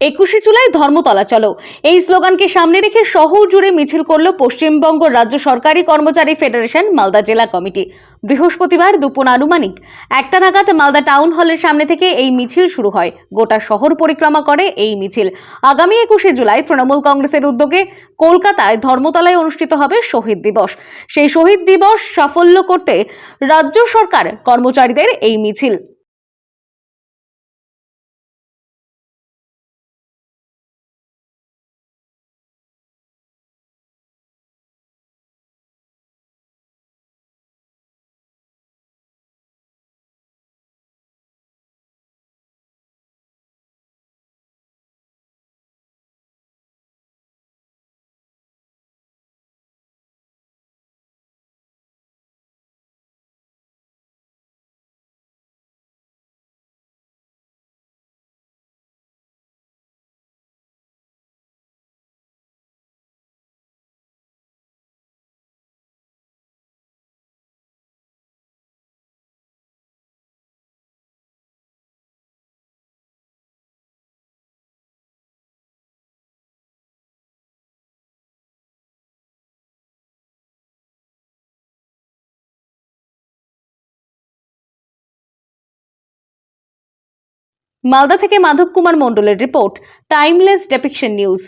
একুশে জুলাই ধর্মতলা, চলো। এই স্লোগানকে সামনে রেখে শহর জুড়ে মিছিল করল পশ্চিমবঙ্গ রাজ্য সরকারি কর্মচারী ফেডারেশন, মালদা জেলা কমিটি। বৃহস্পতিবার দুপুর আনুমানিক একটা নাগাদ মালদা টাউন হলের সামনে থেকে এই মিছিল শুরু হয়। গোটা শহর পরিক্রমা করে এই মিছিল। আগামী একুশে জুলাই তৃণমূল কংগ্রেসের উদ্যোগে কলকাতায় ধর্মতলায় অনুষ্ঠিত হবে শহীদ দিবস। সেই শহীদ দিবস সাফল্য করতে রাজ্য সরকার কর্মচারীদের এই মিছিল মালদা থেকে মাধব কুমার মণ্ডলের রিপোর্ট টাইমলেস ডেপিকশন নিউজ